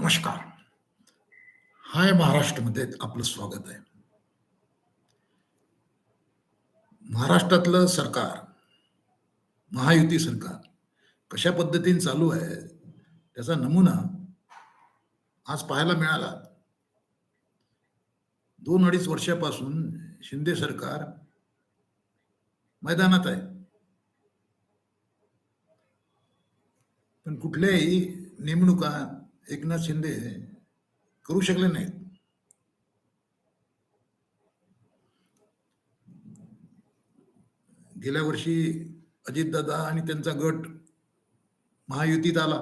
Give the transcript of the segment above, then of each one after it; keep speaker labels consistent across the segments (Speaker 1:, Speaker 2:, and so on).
Speaker 1: नमस्कार. हाय महाराष्ट्रमध्ये आपलं स्वागत आहे. महाराष्ट्रातलं सरकार महायुती सरकार कशा पद्धतीने चालू आहे त्याचा नमुना आज पाहायला मिळाला. दोन अडीच वर्षापासून शिंदे सरकार मैदानात आहे. पण कुठल्याही नेमणुका एकनाथ शिंदे करू शकले नाहीत. गेल्या वर्षी अजितदादा आणि त्यांचा गट महायुतीत आला.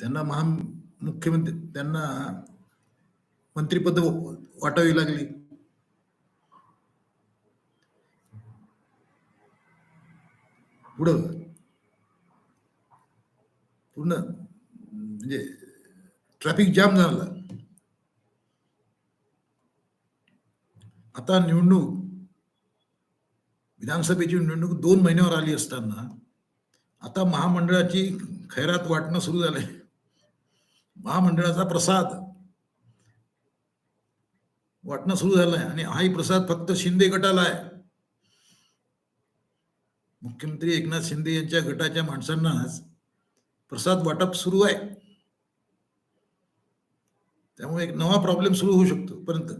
Speaker 1: त्यांना महा मुख्यमंत्री त्यांना मंत्रीपद वाटावी लागली. पुढं पूर्ण म्हणजे ट्रॅफिक जाम झाला. आता निवडणूक विधानसभेची निवडणूक दोन महिन्यावर आली असताना आता महामंडळाची खैरात वाटणं सुरू झालंय. महामंडळाचा प्रसाद वाटणं सुरू झालंय आणि हाही प्रसाद फक्त शिंदे गटाला आहे. मुख्यमंत्री एकनाथ शिंदे यांच्या गटाच्या माणसांनाच प्रसाद वाटप सुरू आहे. त्यामुळे एक नवा प्रॉब्लेम सुरू होऊ शकतो. परंतु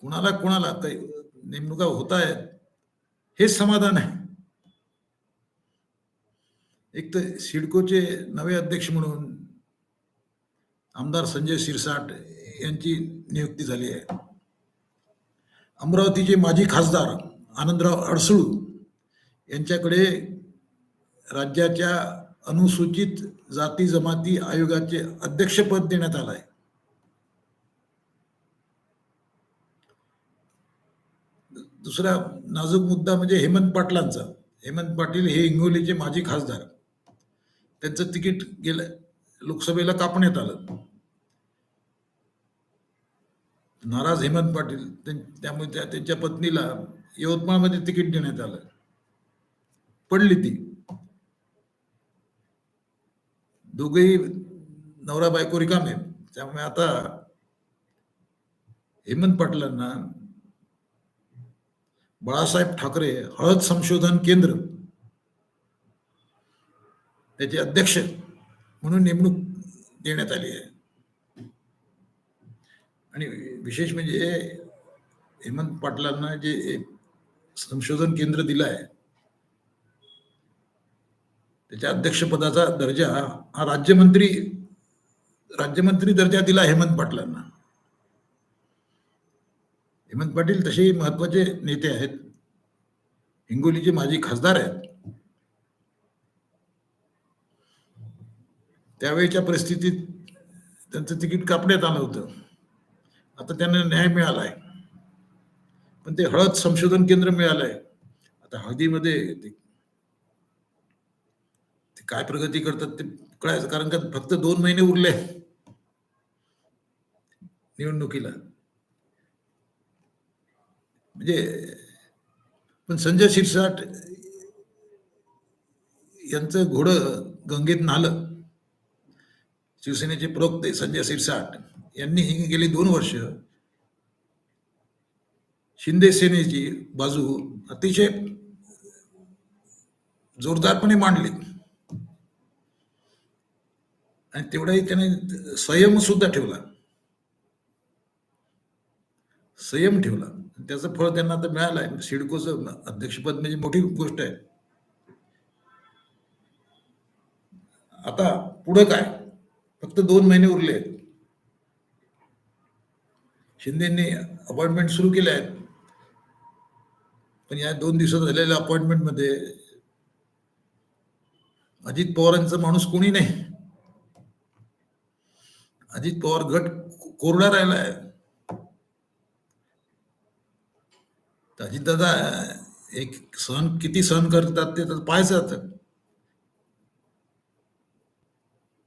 Speaker 1: कुणाला कुणाला काही नेमणुका होत आहेत हेच समाधान आहे. एक तर सिडकोचे नवे अध्यक्ष म्हणून आमदार संजय शिरसाट यांची नियुक्ती झाली आहे. अमरावतीचे माजी खासदार आनंदराव अडसुळ यांच्याकडे राज्याच्या अनुसूचित जाती जमाती आयोगाचे अध्यक्षपद देण्यात आलं आहे दुसरा नाजूक मुद्दा म्हणजे हेमंत पाटलांचा. हेमंत पाटील हे हिंगोलीचे माजी खासदार. त्यांचं तिकीट गेलं लोकसभेला कापण्यात आलं. नाराज हेमंत पाटील त्यां- त्यामुळे त्या त्यांच्या पत्नीला यवतमाळमध्ये तिकीट देण्यात आलं. पडली ती. दोघेही नवरा बायको रिकामे त्यामुळे आता हेमंत पाटलांना बाळासाहेब ठाकरे हळद संशोधन केंद्र त्याचे अध्यक्ष म्हणून नेमणूक देण्यात आली आहे. आणि विशेष म्हणजे हेमंत पाटलांना जे एक संशोधन केंद्र दिलं आहे त्याच्या अध्यक्षपदाचा दर्जा हा राज्यमंत्री राज्यमंत्री दर्जा दिला हेमंत पाटलांना. हेमंत पाटील तसेही महत्त्वाचे नेते आहेत. हिंगोलीचे माजी खासदार आहेत. त्यावेळेच्या परिस्थितीत त्यांचं तिकीट कापण्यात आलं होतं. आता त्यांना न्याय मिळाला आहे पण ते हळद संशोधन केंद्र मिळालंय. आता हळदीमध्ये काय प्रगती करतात ते कळायचं? कारण का फक्त दोन महिने उरले निवडणुकीला. म्हणजे पण संजय शिरसाट यांचं घोडं गंगेत नालं. शिवसेनेचे प्रवक्ते संजय शिरसाट यांनी गेली दोन वर्ष शिंदे सेनेची बाजू अतिशय जोरदारपणे मांडली. आणि तेवढाही त्याने संयम सुद्धा ठेवला. संयम ठेवला. त्याचं फळ त्यांना आता मिळालं आहे. सिडकोचं अध्यक्षपद म्हणजे मोठी गोष्ट आहे. आता पुढं काय? फक्त दोन महिने उरले आहेत. शिंदेनी अपॉइंटमेंट सुरू केले आहेत. पण या दोन दिवसात झालेल्या अपॉइंटमेंटमध्ये अजित पवारांचा माणूस कोणी नाही. अजित पवार गट कोरडा राहिला आहे अजितदादा एक सहन किती सहन करतात ते तर पाहायचं आता.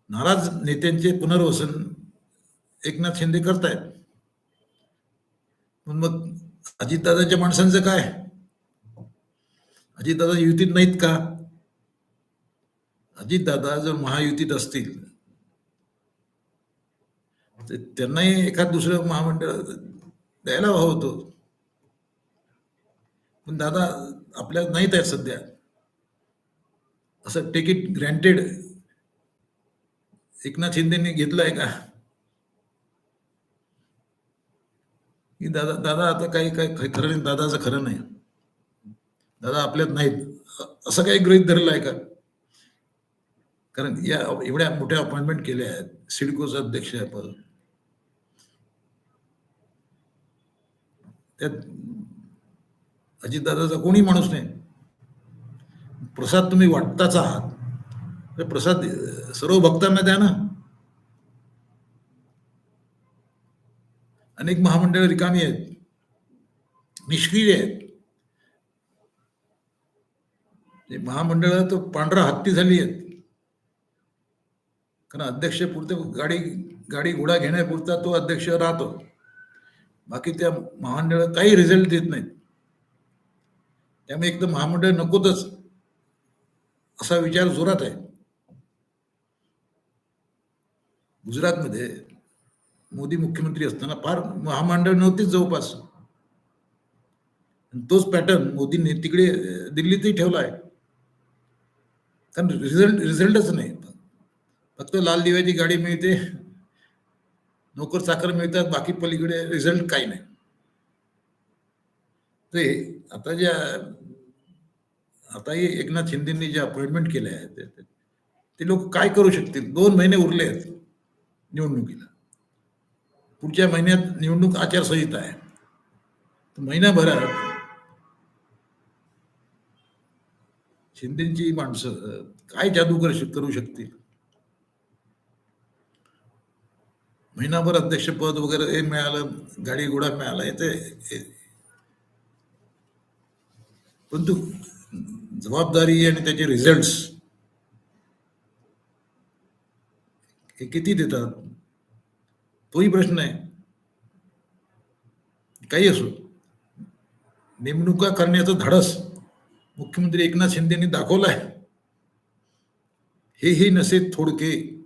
Speaker 1: नाराज नेत्यांचे पुनर्वसन एकनाथ शिंदे करतायत. पण मग अजितदादाच्या माणसांचं काय? अजितदादा युतीत नाहीत का? अजितदादा जर महायुतीत असतील त्यांनाही एखाद दुसरं महामंडळ द्यायला हवं होतं. पण दादा आपल्या नाहीत आहेत सध्या. असं तिकीट ग्रँटेड एकनाथ शिंदेनी घेतलंय का? की दादा दादा आता काही काही खरं नाही दादाचं खरं नाही. दादा आपल्यात नाहीत. असं काही गृहित धरलं आहे का? कारण या एवढ्या मोठ्या अपॉइंटमेंट केल्या आहेत. सिडकोचा अध्यक्ष आहे त्यात अजितदादाचा कोणी माणूस नाही. प्रसाद तुम्ही वाटताच आहात. तर प्रसाद सर्व भक्तांना द्या ना. अनेक महामंडळ रिकामी आहेत. निष्क्रिय आहेत. महामंडळ तो पांढरा हत्ती झाली आहेत. कारण अध्यक्ष पुरते गाडी गाडी घोडा घेण्यापुरता तो अध्यक्ष राहतो. बाकी त्या महामंडळ काही रिझल्ट देत नाहीत. त्यामुळे एकदम महामंडळ नकोतच. असा विचार जोरात आहे. गुजरातमध्ये मोदी मुख्यमंत्री असताना फार महामंडळ नव्हतीच जवळपास. आणि तोच पॅटर्न मोदींनी तिकडे दिल्लीतही ठेवला आहे. कारण रिझल्ट रिझल्टच नाही. फक्त लाल दिव्याची गाडी मिळते. नोकर चाकर मिळतात बाकी पलीकडे रिझल्ट काही नाही. ते आता ज्या आताही एकनाथ शिंदेंनी जे अपॉइंटमेंट केले आहे ते- ते- लोक काय करू शकतील? दोन महिने उरले आहेत निवडणुकीला. पुढच्या महिन्यात निवडणूक आचारसंहिता आहे. तर महिनाभरात शिंदेची माणसं काय जादू करू शकतील? महिनाभर अध्यक्षपद वगैरे हे मिळालं गाडी घोडा मिळाला येते ते परंतु जबाबदारी आणि त्याचे रिझल्ट्स हे किती देतात? तोही प्रश्न आहे. काही असो. नेमणुका करण्याचं धाडस मुख्यमंत्री एकनाथ शिंदेनी दाखवलं आहे हे हे नसे थोडके